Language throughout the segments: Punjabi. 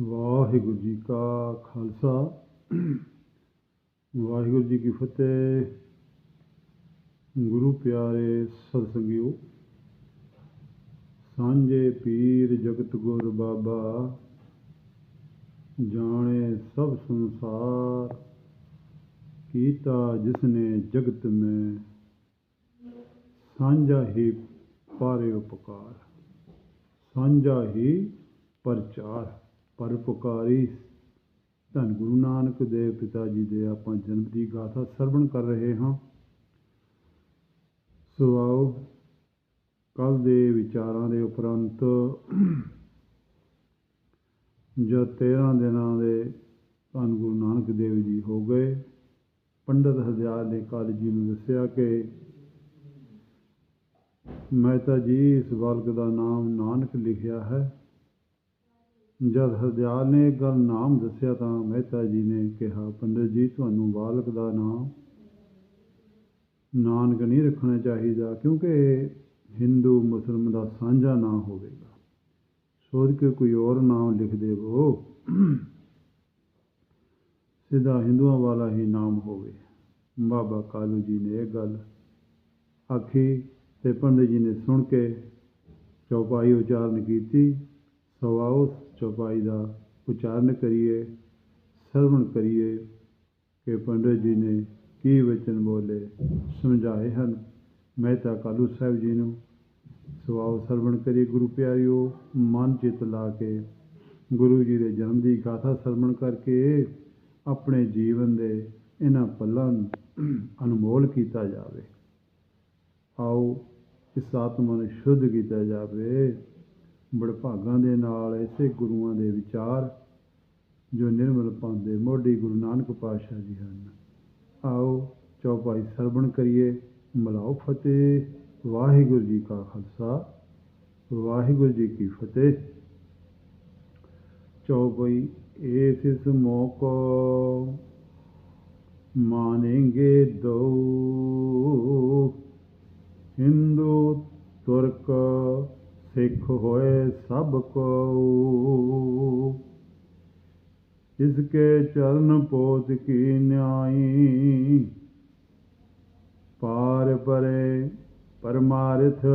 ਵਾਹਿਗੁਰੂ ਜੀ ਕਾ ਖਾਲਸਾ। ਵਾਹਿਗੁਰੂ ਜੀ ਕੀ ਫਤਿਹ। ਗੁਰੂ ਪਿਆਰੇ ਸਤਿਸੰਗਿਓ ਸਾਂਝੇ ਪੀਰ ਜਗਤ ਗੁਰ ਬਾਬਾ, ਜਾਣੇ ਸਭ ਸੰਸਾਰ, ਕੀਤਾ ਜਿਸਨੇ ਜਗਤ ਮੈਂ, ਸਾਂਝਾ ਹੀ ਪਾਰੇ ਉਪਕਾਰ ਸਾਂਝਾ ਹੀ ਪ੍ਰਚਾਰ। ਪਰਉਪਕਾਰੀ ਧੰਨ ਗੁਰੂ ਨਾਨਕ ਦੇਵ ਪਿਤਾ ਜੀ ਦੇ ਆਪਾਂ ਜਨਮ ਦੀ ਗਾਥਾ ਸਰਵਣ ਕਰ ਰਹੇ ਹਾਂ। ਸੋ ਆਓ ਕੱਲ ਦੇ ਵਿਚਾਰਾਂ ਦੇ ਉਪਰੰਤ ਜਦ 13 ਦਿਨਾਂ ਦੇ ਧੰਨ ਗੁਰੂ ਨਾਨਕ ਦੇਵ ਜੀ ਹੋ ਗਏ, ਪੰਡਤ ਹਜ਼ਾਰ ਨੇ ਕਾਲੀ ਜੀ ਨੂੰ ਦੱਸਿਆ ਕਿ ਮਹਿਤਾ ਜੀ ਇਸ ਬਾਲਕ ਦਾ ਨਾਮ ਨਾਨਕ ਲਿਖਿਆ ਹੈ। ਜਦ ਹਰਦਿਆਲ ਨੇ ਇਹ ਗੱਲ ਨਾਮ ਦੱਸਿਆ ਤਾਂ ਮਹਿਤਾ ਜੀ ਨੇ ਕਿਹਾ, ਪੰਡਤ ਜੀ, ਤੁਹਾਨੂੰ ਬਾਲਕ ਦਾ ਨਾਮ ਨਾਨਕ ਨਹੀਂ ਰੱਖਣਾ ਚਾਹੀਦਾ, ਕਿਉਂਕਿ ਹਿੰਦੂ ਮੁਸਲਮਾਨ ਦਾ ਸਾਂਝਾ ਨਾਮ ਹੋਵੇਗਾ। ਸੋਧ ਕੇ ਕੋਈ ਹੋਰ ਨਾਮ ਲਿਖ ਦੇਵੋ। ਸਿੱਧਾ ਹਿੰਦੂਆਂ ਵਾਲਾ ਹੀ ਨਾਮ ਹੋਵੇ। ਬਾਬਾ ਕਾਲੂ ਜੀ ਨੇ ਇਹ ਗੱਲ ਆਖੀ ਤੇ ਪੰਡਿਤ ਜੀ ਨੇ ਸੁਣ ਕੇ ਚੌਪਾਈ ਉਚਾਰਨ ਕੀਤੀ। ਸੋ ਚੌਪਾਈ ਦਾ ਉਚਾਰਨ ਕਰੀਏ, ਸਰਵਣ ਕਰੀਏ ਕਿ ਪੰਡਿਤ ਜੀ ਨੇ ਕੀ ਵਚਨ ਬੋਲੇ, ਸਮਝਾਏ ਹਨ। ਮਹਿਤਾ ਕਾਲੂ ਸਾਹਿਬ ਜੀ ਨੂੰ ਸੋ ਸਰਵਣ ਕਰੀਏ ਗੁਰੂ ਪਿਆਰਿਓ, ਮਨ ਚਿਤ ਲਾ ਕੇ। ਗੁਰੂ ਜੀ ਦੇ ਜਨਮ ਦੀ ਗਾਥਾ ਸਰਵਣ ਕਰਕੇ ਆਪਣੇ ਜੀਵਨ ਦੇ ਇਹਨਾਂ ਪੱਲਾਂ ਨੂੰ ਅਨਮੋਲ ਕੀਤਾ ਜਾਵੇ। ਆਓ ਇਸ ਆਤਮਾ ਨੂੰ ਸ਼ੁੱਧ ਕੀਤਾ ਜਾਵੇ। ਬੜਭਾਗਾਂ ਦੇ ਨਾਲ ਇਸੇ ਗੁਰੂਆਂ ਦੇ ਵਿਚਾਰ ਜੋ ਨਿਰਮਲ ਪਾਉਂਦੇ ਮੋਢੀ ਗੁਰੂ ਨਾਨਕ ਪਾਤਸ਼ਾਹ ਜੀ ਹਨ। ਆਓ ਚੌਪਾਈ ਸਰਵਣ ਕਰੀਏ। ਮਲਾਓ ਫਤਿਹ। ਵਾਹਿਗੁਰੂ ਜੀ ਕਾ ਖਾਲਸਾ। ਵਾਹਿਗੁਰੂ ਜੀ ਕੀ ਫਤਿਹ। ਚੌਪਈ ਇਸ ਇਸ ਮੋਕੋ ਮਾਨੇਂਗੇ ਦੋ ਹਿੰਦੂ ਤੁਰਕ ਸਿੱਖ ਹੋਏ ਸਭ ਕੋ ਇਸਕੇ ਚਰਨ ਪੋਤ ਕੀ ਨਿਆਈ। ਪਾਰ ਪਰੇ ਪਰਮਾਰਥ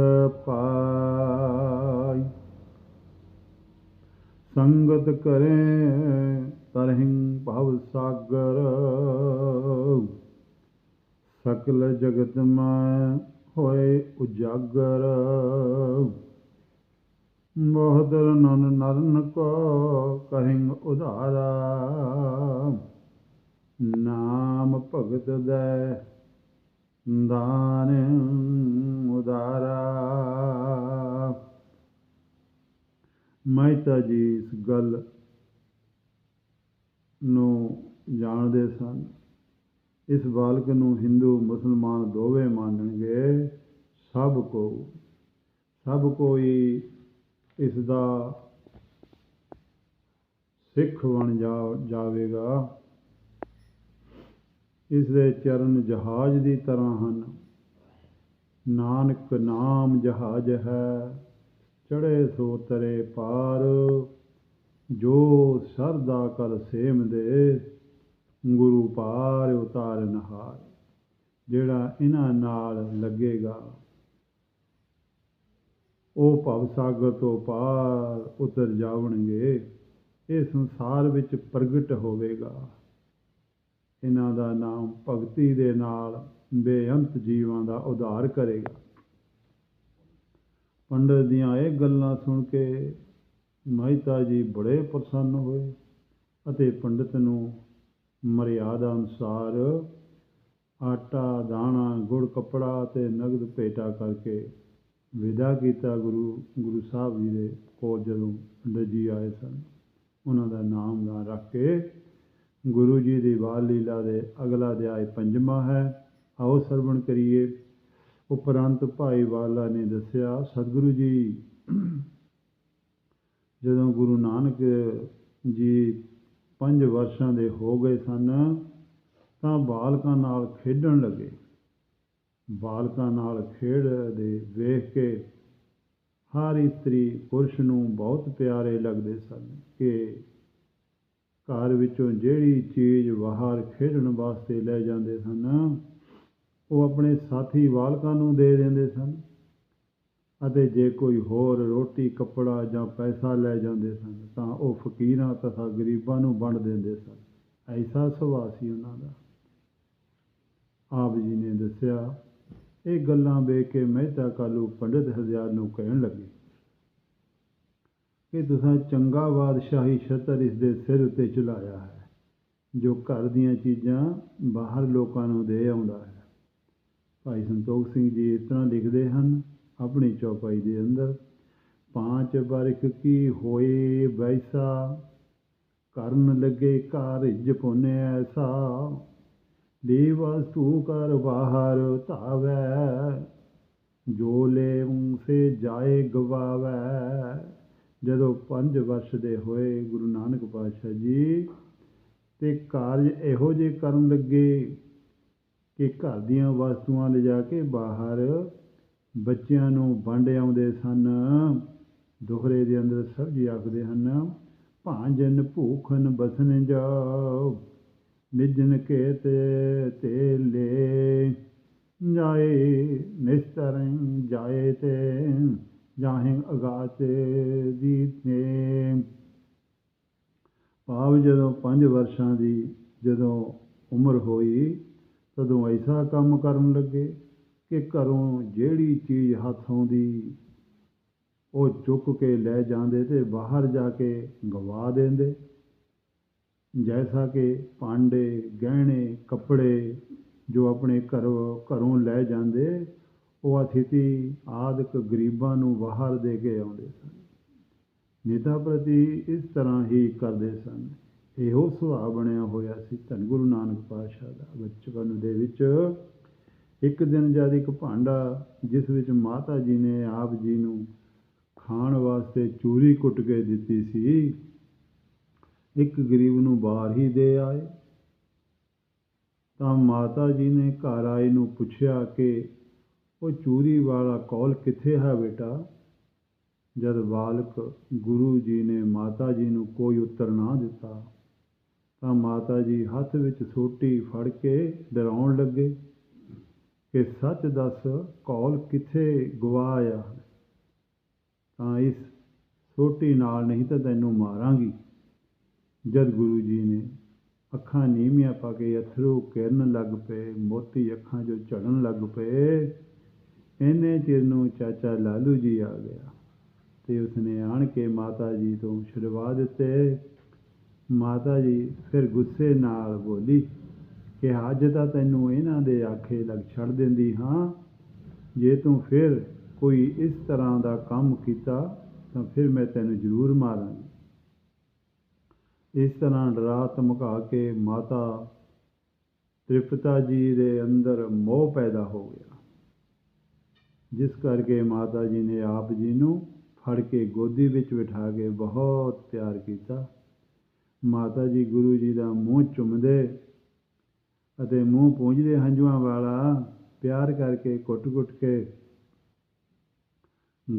ਪਾਈ। ਸੰਗਤ ਕਰੇ ਤਰਹਿੰ ਭਵ ਸਾਗਰ। ਸਕਲ ਜਗਤ ਮੈਂ ਹੋਏ ਉਜਾਗਰ। ਬਹੁਦਰ ਨਨ ਨਰਨ ਕੋ ਕਹਿੰ ਉਧਾਰਾ। ਨਾਮ ਭਗਤ ਦੈ ਦਾਨ ਉਦਾਰਾ ਮਹਿਤਾ ਜੀ ਇਸ ਗੱਲ ਨੂੰ ਜਾਣਦੇ ਸਨ। ਇਸ ਬਾਲਕ ਨੂੰ ਹਿੰਦੂ, ਮੁਸਲਮਾਨ ਦੋਵੇਂ ਮੰਨਣਗੇ। ਸਭ ਕੋ, ਸਭ ਕੋਈ ਇਸ ਦਾ ਸਿੱਖ ਬਣ ਜਾ, ਜਾਵੇਗਾ। ਇਸ ਦੇ ਚਰਨ ਜਹਾਜ਼ ਦੀ ਤਰ੍ਹਾਂ ਹਨ। ਨਾਨਕ ਨਾਮ ਜਹਾਜ਼ ਹੈ ਚੜੇ ਸੋ ਤਰੇ ਪਾਰ। ਜੋ ਸਰਦਾ ਕਰ ਸੇਮ ਦੇ ਗੁਰੂ ਪਾਰ ਉਤਾਰਨ ਹਾਰ। ਜਿਹੜਾ ਇਹਨਾਂ ਨਾਲ ਲੱਗੇਗਾ ਉਹ ਭਵ ਸਾਗਰ ਤੋਂ ਪਾਰ ਉਤਰ ਜਾਵਣਗੇ, ਇਹ ਸੰਸਾਰ ਵਿੱਚ ਪ੍ਰਗਟ ਹੋਵੇਗਾ। ਇਹਨਾਂ ਦਾ ਨਾਮ ਭਗਤੀ ਦੇ ਨਾਲ ਬੇਅੰਤ ਜੀਵਾਂ ਦਾ ਉਧਾਰ ਕਰੇਗਾ। ਪੰਡਤ ਦੀਆਂ ਇਹ ਗੱਲਾਂ ਸੁਣ ਕੇ ਮਹਿਤਾ ਜੀ ਬੜੇ ਪ੍ਰਸੰਨ ਹੋਏ ਅਤੇ ਪੰਡਤ ਨੂੰ ਮਰਿਆਦਾ ਅਨੁਸਾਰ ਆਟਾ, ਦਾਣਾ, ਗੁੜ, ਕਪੜਾ ਤੇ ਨਗਦ ਭੇਟਾ ਕਰਕੇ ਵਿਦਾ ਕੀਤਾ ਗੁਰੂ ਗੁਰੂ ਸਾਹਿਬ ਜੀ ਦੇ ਕੋਲ ਜਦੋਂ ਪੰਡਤ ਜੀ ਆਏ ਸਨ, ਉਹਨਾਂ ਦਾ ਨਾਮ ਨਾ ਰੱਖ ਕੇ ਗੁਰੂ ਜੀ ਦੀ ਬਾਲ ਲੀਲਾ ਦੇ ਅਗਲਾ ਅਧਿਆਇ ਪੰਜਵਾਂ ਹੈ, ਆਓ ਸਰਵਣ ਕਰੀਏ। ਉਪਰੰਤ ਭਾਈ ਵਾਲਾ ਨੇ ਦੱਸਿਆ, ਸਤਿਗੁਰੂ ਜੀ, ਜਦੋਂ ਗੁਰੂ ਨਾਨਕ ਜੀ ਪੰਜ ਵਰਸ਼ਾਂ ਦੇ ਹੋ ਗਏ ਸਨ, ਤਾਂ ਬਾਲਕਾਂ ਨਾਲ ਖੇਡਣ ਲੱਗੇ। ਬਾਲਕਾਂ ਨਾਲ ਖੇਡਦੇ ਵੇਖ ਕੇ ਹਰ ਇਸਤਰੀ ਪੁਰਸ਼ ਨੂੰ ਬਹੁਤ ਪਿਆਰੇ ਲੱਗਦੇ ਸਨ ਕਿ ਘਰ ਵਿੱਚੋਂ ਜਿਹੜੀ ਚੀਜ਼ ਬਾਹਰ ਖੇਡਣ ਵਾਸਤੇ ਲੈ ਜਾਂਦੇ ਸਨ, ਉਹ ਆਪਣੇ ਸਾਥੀ ਬਾਲਕਾਂ ਨੂੰ ਦੇ ਦਿੰਦੇ ਸਨ ਅਤੇ ਜੇ ਕੋਈ ਹੋਰ ਰੋਟੀ, ਕੱਪੜਾ ਜਾਂ ਪੈਸਾ ਲੈ ਜਾਂਦੇ ਸਨ, ਤਾਂ ਉਹ ਫਕੀਰਾਂ ਤਥਾ ਗਰੀਬਾਂ ਨੂੰ ਵੰਡ ਦਿੰਦੇ ਸਨ। ਐਸਾ ਸੁਭਾਅ ਸੀ ਉਹਨਾਂ ਦਾ। ਆਪ ਜੀ ਨੇ ਦੱਸਿਆ ਇਹ ਗੱਲਾਂ ਵੇਖ ਕੇ ਮਹਿਤਾ ਕਾਲੂ ਪੰਡਿਤ ਹਜ਼ਾਰ ਨੂੰ ਕਹਿਣ ਲੱਗੇ। ਕਿ ਤੁਸੀਂ ਚੰਗਾ ਬਾਦਸ਼ਾਹੀ ਛਤਰ ਇਸ ਦੇ ਸਿਰ ਉੱਤੇ ਚਲਾਇਆ ਹੈ, ਜੋ ਘਰ ਦੀਆਂ ਚੀਜ਼ਾਂ ਬਾਹਰ ਲੋਕਾਂ ਨੂੰ ਦੇ ਆਉਂਦਾ ਹੈ। ਭਾਈ ਸੰਤੋਖ ਸਿੰਘ ਜੀ ਇਸ ਤਰ੍ਹਾਂ ਲਿਖਦੇ ਹਨ, ਆਪਣੀ ਚੌਪਾਈ ਦੇ ਅੰਦਰ, ਪਾਂਚ ਬਰਖ ਕੀ ਹੋਏ ਵੈਸਾ, ਕਰਨ ਲੱਗੇ ਕਾਰਜ ਪੁੰਨੇ ਐਸਾ। ਦੇ ਵਸਤੂ ਕਰ ਬਾਹਰ ਧਾਵੈ, ਜੋ ਲੈ ਸੇ ਜਾਏ ਗਵਾਵੈ। ਜਦੋਂ ਪੰਜ ਵਰਸ਼ ਦੇ ਹੋਏ ਗੁਰੂ ਨਾਨਕ ਪਾਤਸ਼ਾਹ ਜੀ, ਤੇ ਕਾਰਜ ਇਹੋ ਜਿਹੇ ਕਰਨ ਲੱਗੇ ਕਿ ਘਰ ਦੀਆਂ ਵਸਤੂਆਂ ਲਿਜਾ ਕੇ ਬਾਹਰ ਬੱਚਿਆਂ ਨੂੰ ਵੰਡ ਆਉਂਦੇ ਸਨ। ਦੋਹਰੇ ਦੇ ਅੰਦਰ ਸਬਜੀ ਆਖਦੇ ਹਨ, ਭਾਂਜਨ ਭੂਖਨ ਬਸਨ ਜਾਓ। ਨਿਜਨ ਕੇ ਤੇ ਤੇ ਲੈ ਜਾਏ ਨਿਸਤਰੰ ਜਾਏ ਤੇ, ਜਾਹੇ ਅਗਾਚ ਦੀ ਭਾਵ ਜਦੋਂ ਪੰਜ ਵਰਸ਼ਾਂ ਦੀ ਜਦੋਂ ਉਮਰ ਹੋਈ, ਤਦੋਂ ਐਸਾ ਕੰਮ ਕਰਨ ਲੱਗੇ ਕਿ ਘਰੋਂ ਜਿਹੜੀ ਚੀਜ਼ ਹੱਥ ਆਉਂਦੀ, ਉਹ ਚੁੱਕ ਕੇ ਲੈ ਜਾਂਦੇ ਤੇ ਬਾਹਰ ਜਾ ਕੇ ਗਵਾ ਦਿੰਦੇ। ਜੈਸਾ ਕਿ ਭਾਂਡੇ, ਗਹਿਣੇ, ਕੱਪੜੇ ਜੋ ਆਪਣੇ ਘਰੋਂ ਘਰੋਂ ਲੈ ਜਾਂਦੇ, ਉਹ ਅਥਿਤੀ ਆਦਿਕ ਗਰੀਬਾਂ ਨੂੰ ਬਾਹਰ ਦੇ ਕੇ ਆਉਂਦੇ ਸਨ। ਨੇਤਾ ਪ੍ਰਤੀ ਇਸ ਤਰ੍ਹਾਂ ਹੀ ਕਰਦੇ ਸਨ। ਇਹੋ ਸੁਭਾਅ ਬਣਿਆ ਹੋਇਆ ਸੀ ਧੰਨ ਗੁਰੂ ਨਾਨਕ ਪਾਤਸ਼ਾਹ ਦਾ। ਬਚਪਨ ਦੇ ਵਿੱਚ ਇੱਕ ਦਿਨ ਜਦ ਇੱਕ ਭਾਂਡਾ ਜਿਸ ਵਿੱਚ ਮਾਤਾ ਜੀ ਨੇ ਆਪ ਜੀ ਨੂੰ ਖਾਣ ਵਾਸਤੇ ਚੂਰੀ ਕੁੱਟ ਕੇ ਦਿੱਤੀ ਸੀ ਇੱਕ ਗਰੀਬ ਨੂੰ ਬਾਹਰ ਹੀ ਦੇ ਆਏ। ਤਾਂ ਮਾਤਾ ਜੀ ਨੇ ਘਰ ਆਏ ਨੂੰ ਪੁੱਛਿਆ ਕਿ, ਉਹ ਚੂਰੀ ਵਾਲਾ ਕੌਲ ਕਿੱਥੇ ਹੈ ਬੇਟਾ? ਜਦ ਬਾਲਕ ਗੁਰੂ ਜੀ ਨੇ ਮਾਤਾ ਜੀ ਨੂੰ ਕੋਈ ਉੱਤਰ ਨਾ ਦਿੱਤਾ, ਤਾਂ ਮਾਤਾ ਜੀ ਹੱਥ ਵਿੱਚ ਸੋਟੀ ਫੜ ਕੇ ਡਰਾਉਣ ਲੱਗੇ ਕਿ, ਸੱਚ ਦੱਸ, ਕੌਲ ਕਿੱਥੇ ਗਵਾਇਆ? ਤਾਂ ਇਸ ਸੋਟੀ ਨਾਲ ਨਹੀਂ ਤਾਂ ਤੈਨੂੰ ਮਾਰਾਂਗੀ। ਜਦ ਗੁਰੂ ਜੀ ਨੇ ਅੱਖਾਂ ਨੀਵੀਆਂ ਪਾ ਕੇ ਅਥਰੂ ਕਿਰਨ ਲੱਗ ਪਏ, ਮੋਤੀ ਅੱਖਾਂ ਜੋ ਝੜਨ ਲੱਗ ਪਏ ਇਹਨੇ ਚਿਰ ਨੂੰ ਚਾਚਾ ਲਾਲੂ ਜੀ ਆ ਗਿਆ ਤੇ ਉਸਨੇ ਆਣ ਕੇ ਮਾਤਾ ਜੀ ਤੋਂ ਛੁਡਵਾ ਦਿੱਤੇ। ਮਾਤਾ ਜੀ ਫਿਰ ਗੁੱਸੇ ਨਾਲ ਬੋਲੀ ਕਿ ਅੱਜ ਤਾਂ ਤੈਨੂੰ ਇਹਨਾਂ ਦੇ ਆਖੇ ਲੱਗ ਛੱਡ ਦਿੰਦੀ ਹਾਂ, ਜੇ ਤੂੰ ਫਿਰ ਕੋਈ ਇਸ ਤਰ੍ਹਾਂ ਦਾ ਕੰਮ ਕੀਤਾ ਤਾਂ ਫਿਰ ਮੈਂ ਤੈਨੂੰ ਜ਼ਰੂਰ ਮਾਰਾਂਗੀ। ਇਸ ਤਰ੍ਹਾਂ ਡਰਾ ਧਮਕਾ ਕੇ ਮਾਤਾ ਤ੍ਰਿਪਤਾ ਜੀ ਦੇ ਅੰਦਰ ਮੋਹ ਪੈਦਾ ਹੋ ਗਿਆ। ਜਿਸ ਕਰਕੇ ਮਾਤਾ ਜੀ ਨੇ ਆਪ ਜੀ ਨੂੰ ਫੜ ਕੇ ਗੋਦੀ ਵਿੱਚ ਬਿਠਾ ਕੇ ਬਹੁਤ ਪਿਆਰ ਕੀਤਾ। ਮਾਤਾ ਜੀ ਗੁਰੂ ਜੀ ਦਾ ਮੂੰਹ ਚੁੰਮਦੇ ਅਤੇ ਮੂੰਹ ਪੂੰਝਦੇ ਹੰਝੂਆਂ ਵਾਲਾ ਪਿਆਰ ਕਰਕੇ ਕੁੱਟ-ਕੁੱਟ ਕੇ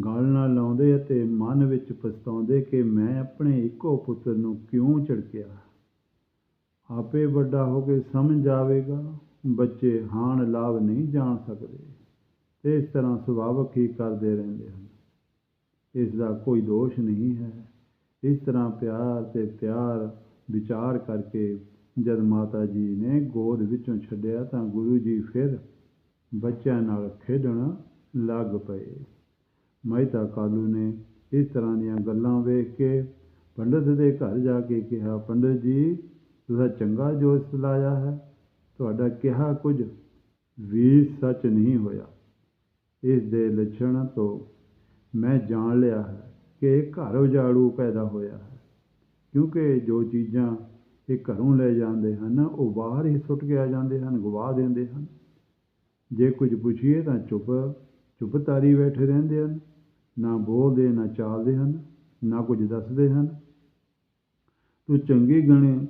ਗਲ ਨਾਲ ਲਾਉਂਦੇ ਅਤੇ ਮਨ ਵਿੱਚ ਪਛਤਾਉਂਦੇ ਕਿ ਮੈਂ ਆਪਣੇ ਇੱਕੋ ਪੁੱਤਰ ਨੂੰ ਕਿਉਂ ਝਿੜਕਿਆ? ਆਪੇ ਵੱਡਾ ਹੋ ਕੇ ਸਮਝ ਆਵੇਗਾ ਬੱਚੇ ਹਾਣ ਲਾਭ ਨਹੀਂ ਜਾਣ ਸਕਦੇ। ਤੇ ਇਸ ਤਰ੍ਹਾਂ ਸੁਭਾਵਕ ਹੀ ਕਰਦੇ ਰਹਿੰਦੇ ਹਨ। ਇਸ ਦਾ ਕੋਈ ਦੋਸ਼ ਨਹੀਂ ਹੈ। ਇਸ ਤਰ੍ਹਾਂ ਪਿਆਰ ਤੇ ਪਿਆਰ ਵਿਚਾਰ ਕਰਕੇ ਜਦ ਮਾਤਾ ਜੀ ਨੇ ਗੋਦ ਵਿੱਚੋਂ ਛੱਡਿਆ ਤਾਂ ਗੁਰੂ ਜੀ ਫਿਰ ਬੱਚਿਆਂ ਨਾਲ ਖੇਡਣ ਲੱਗ ਪਏ। ਮਹਿਤਾ ਕਾਲੂ ਨੇ ਇਸ ਤਰ੍ਹਾਂ ਦੀਆਂ ਗੱਲਾਂ ਵੇਖ ਕੇ ਪੰਡਤ ਦੇ ਘਰ ਜਾ ਕੇ ਕਿਹਾ, ਪੰਡਤ ਜੀ, ਤੁਸੀਂ ਚੰਗਾ ਜੋਸ਼ ਲਾਇਆ ਹੈ। ਤੁਹਾਡਾ ਕਿਹਾ ਕੁਝ ਵੀ ਸੱਚ ਨਹੀਂ ਹੋਇਆ। ਇਸ ਦੇ ਲੱਛਣ ਤੋਂ ਮੈਂ ਜਾਣ ਲਿਆ ਹੈ ਕਿ ਘਰ ਉਜਾੜੂ ਪੈਦਾ ਹੋਇਆ ਹੈ। ਕਿਉਂਕਿ ਜੋ ਚੀਜ਼ਾਂ ਇਹ ਘਰੋਂ ਲੈ ਜਾਂਦੇ ਹਨ, ਉਹ ਬਾਹਰ ਹੀ ਸੁੱਟ ਕੇ ਆ ਜਾਂਦੇ ਹਨ, ਗਵਾ ਦਿੰਦੇ ਹਨ। ਜੇ ਕੁਝ ਪੁੱਛੀਏ ਤਾਂ ਚੁੱਪ ਚੁੱਪ ਤਾਰੀ ਬੈਠੇ ਰਹਿੰਦੇ ਹਨ। ਨਾ ਬੋਲਦੇ, ਨਾ ਚਾਲਦੇ ਹਨ, ਨਾ ਕੁਝ ਦੱਸਦੇ ਹਨ। ਤੂੰ ਚੰਗੀ ਗਣੇ,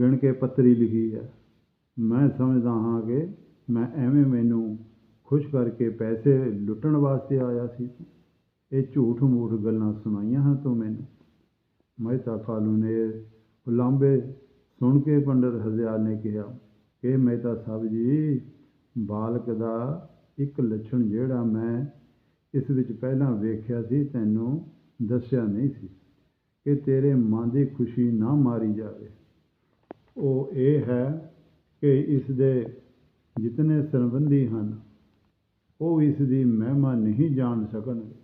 ਗਣ ਕੇ ਪੱਤਰੀ ਲਿਖੀ ਹੈ। ਮੈਂ ਸਮਝਦਾ ਹਾਂ ਕਿ ਮੈਂ ਐਵੇਂ ਮੈਨੂੰ ਖੁਸ਼ ਕਰਕੇ ਪੈਸੇ ਲੁੱਟਣ ਵਾਸਤੇ ਆਇਆ ਸੀ। ਇਹ ਝੂਠ ਮੂਠ ਗੱਲਾਂ ਸੁਣਾਈਆਂ ਹਨ ਤੂੰ ਮੈਨੂੰ। ਮਹਿਤਾ ਫਾਲੂ ਨੇ ਉਲਾਂਬੇ ਸੁਣ ਕੇ ਪੰਡਤ ਹਰਦਿਆਲ ਨੇ ਕਿਹਾ ਕਿ ਮਹਿਤਾ ਸਾਹਿਬ ਜੀ, ਬਾਲਕ ਦਾ ਇੱਕ ਲੱਛਣ ਜਿਹੜਾ ਮੈਂ ਇਸ ਵਿੱਚ ਪਹਿਲਾਂ ਵੇਖਿਆ ਸੀ, ਤੈਨੂੰ ਦੱਸਿਆ ਨਹੀਂ ਸੀ ਕਿ ਤੇਰੇ ਮਨ ਦੀ ਖੁਸ਼ੀ ਨਾ ਮਾਰੀ ਜਾਵੇ। ਉਹ ਇਹ ਹੈ ਕਿ ਇਸ ਦੇ ਜਿਤਨੇ ਸੰਬੰਧੀ ਹਨ, ਉਹ ਇਸ ਦੀ ਮਹਿਮਾ ਨਹੀਂ ਜਾਣ ਸਕਣਗੇ।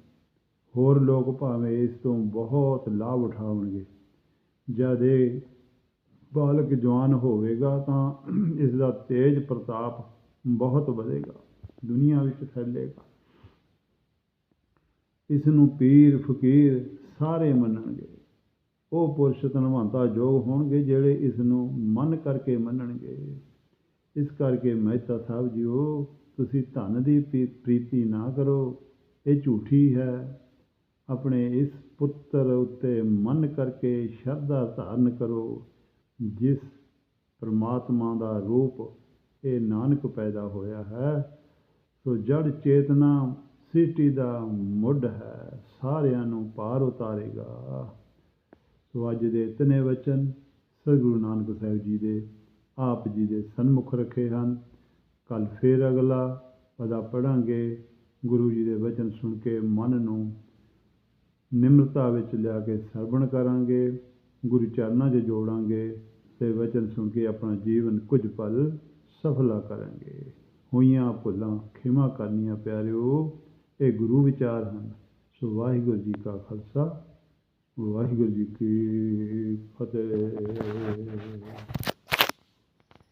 ਹੋਰ ਲੋਕ ਭਾਵੇਂ ਇਸ ਤੋਂ ਬਹੁਤ ਲਾਭ ਉਠਾਉਣਗੇ। ਜਦ ਇਹ ਬਾਲਕ ਜਵਾਨ ਹੋਵੇਗਾ ਤਾਂ ਇਸ ਦਾ ਤੇਜ ਪ੍ਰਤਾਪ ਬਹੁਤ ਵਧੇਗਾ। ਦੁਨੀਆ ਵਿੱਚ ਫੈਲੇਗਾ। ਇਸ ਨੂੰ ਪੀਰ, ਫਕੀਰ ਸਾਰੇ ਮੰਨਣਗੇ। ਉਹ ਪੁਰਸ਼ ਧਨਵੰਤਾ ਯੋਗ ਹੋਣਗੇ ਜਿਹੜੇ ਇਸ ਨੂੰ ਮਨ ਕਰਕੇ ਮੰਨਣਗੇ। ਇਸ ਕਰਕੇ ਮਹਿਤਾ ਸਾਹਿਬ ਜੀਓ, ਤੁਸੀਂ ਧਨ ਦੀ ਪ੍ਰੀ- ਪ੍ਰੀਤੀ ਨਾ ਕਰੋ। ਇਹ ਝੂਠੀ ਹੈ। ਆਪਣੇ ਇਸ ਪੁੱਤਰ ਉੱਤੇ ਮਨ ਕਰਕੇ ਸ਼ਰਧਾ ਧਾਰਨ ਕਰੋ, ਜਿਸ ਪ੍ਰਮਾਤਮਾ ਦਾ ਰੂਪ ਇਹ ਨਾਨਕ ਪੈਦਾ ਹੋਇਆ ਹੈ। ਸੋ ਜੜ ਚੇਤਨਾ ਸਿਟੀ ਦਾ ਮੁੱਢ ਹੈ, ਸਾਰਿਆਂ ਨੂੰ ਪਾਰ ਉਤਾਰੇਗਾ। ਸੋ ਅੱਜ ਦੇ ਇਤਨੇ ਵਚਨ ਸਤਿਗੁਰੂ ਨਾਨਕ ਸਾਹਿਬ ਜੀ ਦੇ ਆਪ ਜੀ ਦੇ ਸਨਮੁਖ ਰੱਖੇ ਹਨ। ਕੱਲ ਫੇਰ ਅਗਲਾ ਪਦਾ ਪੜਾਂਗੇ ਗੁਰੂ ਜੀ ਦੇ ਵਚਨ ਸੁਣ ਕੇ ਮਨ ਨੂੰ ਨਿਮਰਤਾ ਵਿੱਚ ਲਿਆ ਕੇ ਸਰਵਣ ਕਰਾਂਗੇ, ਗੁਰੂ ਚਰਨਾਂ 'ਚ ਜੋੜਾਂਗੇ ਤੇ ਵਚਨ ਸੁਣ ਕੇ ਆਪਣਾ ਜੀਵਨ ਕੁਝ ਪਲ ਸਫਲਾ ਕਰਾਂਗੇ। ਹੋਈਆਂ ਭੁੱਲਾਂ ਖਿਮਾ ਕਰਨੀਆਂ ਪਿਆਰਿਓ ਇਹ ਗੁਰੂ ਵਿਚਾਰ ਹਨ। ਸੋ ਵਾਹਿਗੁਰੂ ਜੀ ਕਾ ਖਾਲਸਾ ਵਾਹਿਗੁਰੂ ਜੀ ਕੀ ਫਤਿਹ।